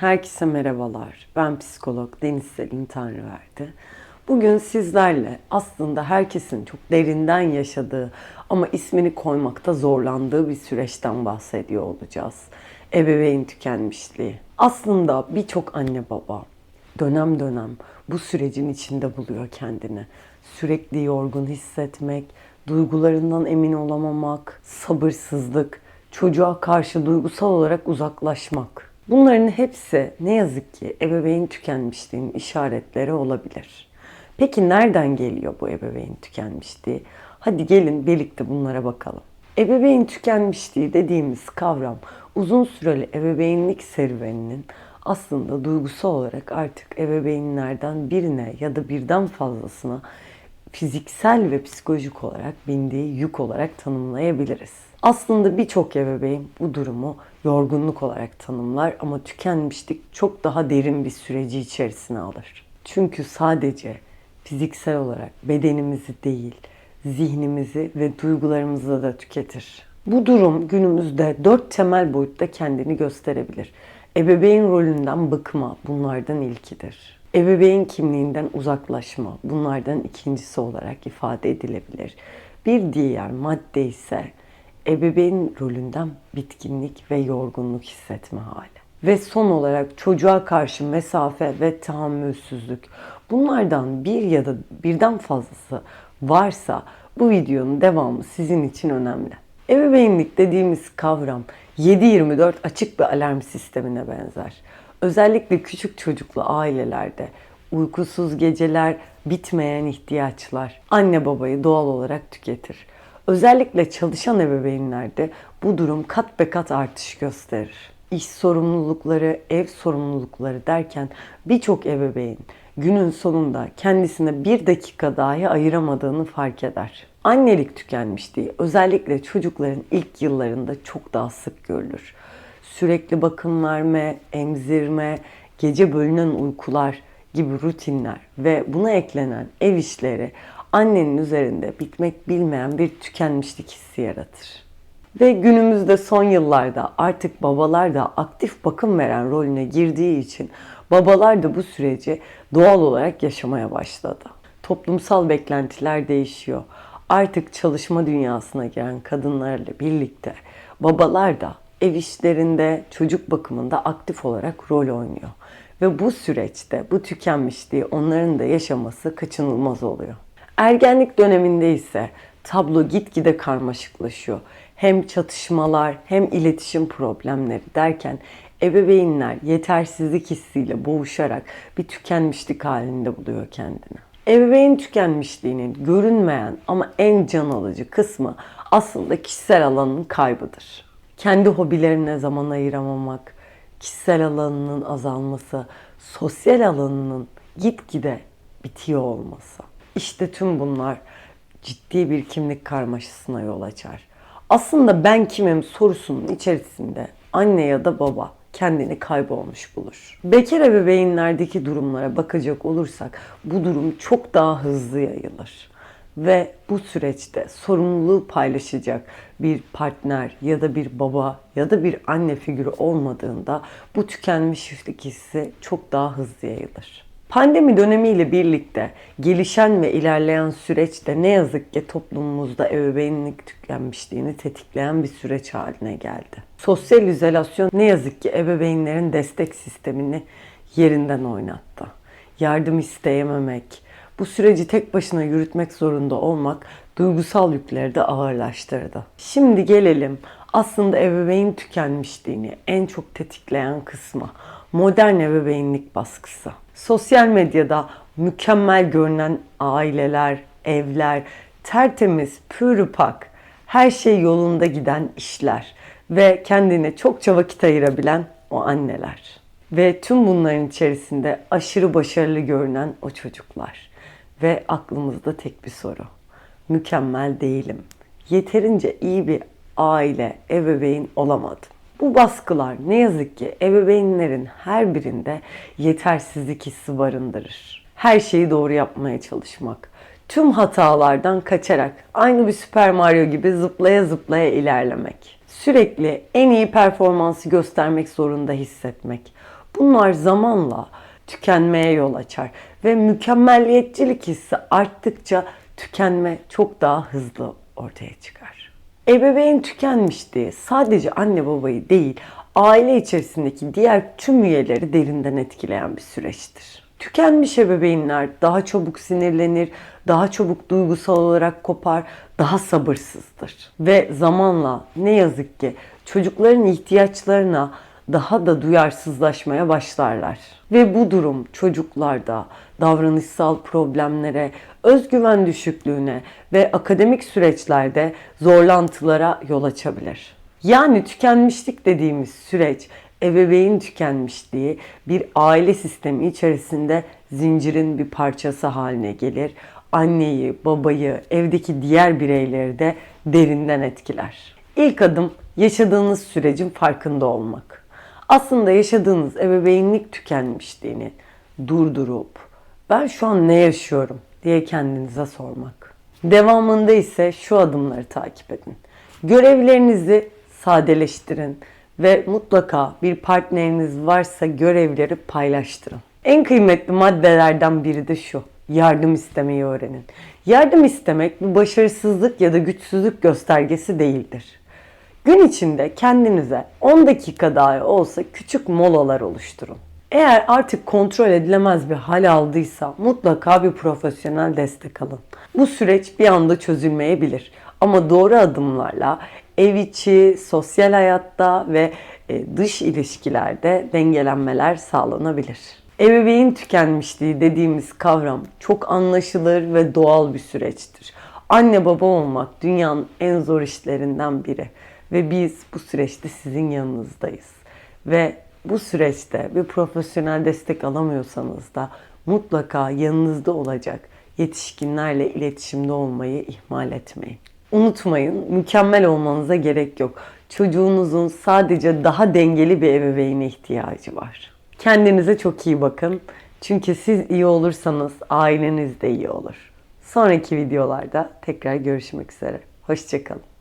Herkese merhabalar. Ben psikolog Deniz Selim Tanrıverdi. Bugün sizlerle aslında herkesin çok derinden yaşadığı ama ismini koymakta zorlandığı bir süreçten bahsediyor olacağız. Ebeveyn tükenmişliği. Aslında birçok anne baba dönem dönem bu sürecin içinde buluyor kendini. Sürekli yorgun hissetmek, duygularından emin olamamak, sabırsızlık, çocuğa karşı duygusal olarak uzaklaşmak. Bunların hepsi ne yazık ki ebeveyn tükenmişliğinin işaretleri olabilir. Peki nereden geliyor bu ebeveyn tükenmişliği? Hadi gelin birlikte bunlara bakalım. Ebeveyn tükenmişliği dediğimiz kavram uzun süreli ebeveynlik serüveninin aslında duygusal olarak artık ebeveynlerden birine ya da birden fazlasına fiziksel ve psikolojik olarak bindiği yük olarak tanımlayabiliriz. Aslında birçok ebeveyn bu durumu yorgunluk olarak tanımlar ama tükenmişlik çok daha derin bir süreci içerisine alır. Çünkü sadece fiziksel olarak bedenimizi değil, zihnimizi ve duygularımızı da tüketir. Bu durum günümüzde dört temel boyutta kendini gösterebilir. Ebeveyn rolünden bıkma bunlardan ilkidir. Ebeveyn kimliğinden uzaklaşma bunlardan ikincisi olarak ifade edilebilir. Bir diğer madde ise ebeveyn rolünden bitkinlik ve yorgunluk hissetme hali. Ve son olarak çocuğa karşı mesafe ve tahammülsüzlük. Bunlardan bir ya da birden fazlası varsa bu videonun devamı sizin için önemli. Ebeveynlik dediğimiz kavram 7-24 açık bir alarm sistemine benzer. Özellikle küçük çocuklu ailelerde uykusuz geceler, bitmeyen ihtiyaçlar anne babayı doğal olarak tüketir. Özellikle çalışan ebeveynlerde bu durum kat be kat artış gösterir. İş sorumlulukları, ev sorumlulukları derken birçok ebeveyn günün sonunda kendisine bir dakika dahi ayıramadığını fark eder. Annelik tükenmişliği özellikle çocukların ilk yıllarında çok daha sık görülür. Sürekli bakım verme, emzirme, gece bölünen uykular gibi rutinler ve buna eklenen ev işleri annenin üzerinde bitmek bilmeyen bir tükenmişlik hissi yaratır. Ve günümüzde son yıllarda artık babalar da aktif bakım veren rolüne girdiği için babalar da bu süreci doğal olarak yaşamaya başladı. Toplumsal beklentiler değişiyor. Artık çalışma dünyasına giren kadınlarla birlikte babalar da ev işlerinde, çocuk bakımında aktif olarak rol oynuyor. Ve bu süreçte bu tükenmişliği onların da yaşaması kaçınılmaz oluyor. Ergenlik döneminde ise tablo gitgide karmaşıklaşıyor. Hem çatışmalar hem iletişim problemleri derken ebeveynler yetersizlik hissiyle boğuşarak bir tükenmişlik halinde buluyor kendini. Ebeveyn tükenmişliğinin görünmeyen ama en can alıcı kısmı aslında kişisel alanın kaybıdır. Kendi hobilerine zaman ayıramamak, kişisel alanının azalması, sosyal alanının gitgide bitiyor olması. İşte tüm bunlar ciddi bir kimlik karmaşasına yol açar. Aslında ben kimim sorusunun içerisinde anne ya da baba kendini kaybolmuş bulur. Bekar ebeveynlerdeki durumlara bakacak olursak bu durum çok daha hızlı yayılır. Ve bu süreçte sorumluluğu paylaşacak bir partner ya da bir baba ya da bir anne figürü olmadığında bu tükenmişlik hissi çok daha hızlı yayılır. Pandemi dönemiyle birlikte gelişen ve ilerleyen süreçte ne yazık ki toplumumuzda ebeveynlik tükenmişliğini tetikleyen bir süreç haline geldi. Sosyal izolasyon ne yazık ki ebeveynlerin destek sistemini yerinden oynattı. Yardım isteyememek, bu süreci tek başına yürütmek zorunda olmak duygusal yükleri de ağırlaştırdı. Şimdi gelelim aslında ebeveyn tükenmişliğini en çok tetikleyen kısma. Modern ebeveynlik baskısı. Sosyal medyada mükemmel görünen aileler, evler, tertemiz, pürüpak, her şey yolunda giden işler ve kendine çokça vakit ayırabilen o anneler. Ve tüm bunların içerisinde aşırı başarılı görünen o çocuklar. Ve aklımızda tek bir soru. Mükemmel değilim. Yeterince iyi bir aile, ebeveyn olamadım. Bu baskılar ne yazık ki ebeveynlerin her birinde yetersizlik hissi barındırır. Her şeyi doğru yapmaya çalışmak, tüm hatalardan kaçarak aynı bir Süper Mario gibi zıplaya zıplaya ilerlemek. Sürekli en iyi performansı göstermek zorunda hissetmek. Bunlar zamanla tükenmeye yol açar ve mükemmelliyetçilik hissi arttıkça tükenme çok daha hızlı ortaya çıkar. Ebeveyn tükenmişliği sadece anne babayı değil, aile içerisindeki diğer tüm üyeleri derinden etkileyen bir süreçtir. Tükenmiş ebeveynler daha çabuk sinirlenir, daha çabuk duygusal olarak kopar, daha sabırsızdır. Ve zamanla ne yazık ki çocukların ihtiyaçlarına daha da duyarsızlaşmaya başlarlar. Ve bu durum çocuklarda davranışsal problemlere, özgüven düşüklüğüne ve akademik süreçlerde zorlantılara yol açabilir. Yani tükenmişlik dediğimiz süreç ebeveyn tükenmişliği bir aile sistemi içerisinde zincirin bir parçası haline gelir. Anneyi, babayı, evdeki diğer bireyleri de derinden etkiler. İlk adım yaşadığınız sürecin farkında olmak. Aslında yaşadığınız ebeveynlik tükenmişliğini durdurup ben şu an ne yaşıyorum diye kendinize sormak. Devamında ise şu adımları takip edin. Görevlerinizi sadeleştirin ve mutlaka bir partneriniz varsa görevleri paylaştırın. En kıymetli maddelerden biri de şu. Yardım istemeyi öğrenin. Yardım istemek bir başarısızlık ya da güçsüzlük göstergesi değildir. Gün içinde kendinize 10 dakika dahi olsa küçük molalar oluşturun. Eğer artık kontrol edilemez bir hal aldıysa mutlaka bir profesyonel destek alın. Bu süreç bir anda çözülmeyebilir ama doğru adımlarla ev içi, sosyal hayatta ve e, dış ilişkilerde dengelenmeler sağlanabilir. Ebeveyn tükenmişliği dediğimiz kavram çok anlaşılır ve doğal bir süreçtir. Anne baba olmak dünyanın en zor işlerinden biri ve biz bu süreçte sizin yanınızdayız. Ve bu süreçte bir profesyonel destek alamıyorsanız da mutlaka yanınızda olacak yetişkinlerle iletişimde olmayı ihmal etmeyin. Unutmayın, mükemmel olmanıza gerek yok. Çocuğunuzun sadece daha dengeli bir ebeveyne ihtiyacı var. Kendinize çok iyi bakın. Çünkü siz iyi olursanız aileniz de iyi olur. Sonraki videolarda tekrar görüşmek üzere. Hoşçakalın.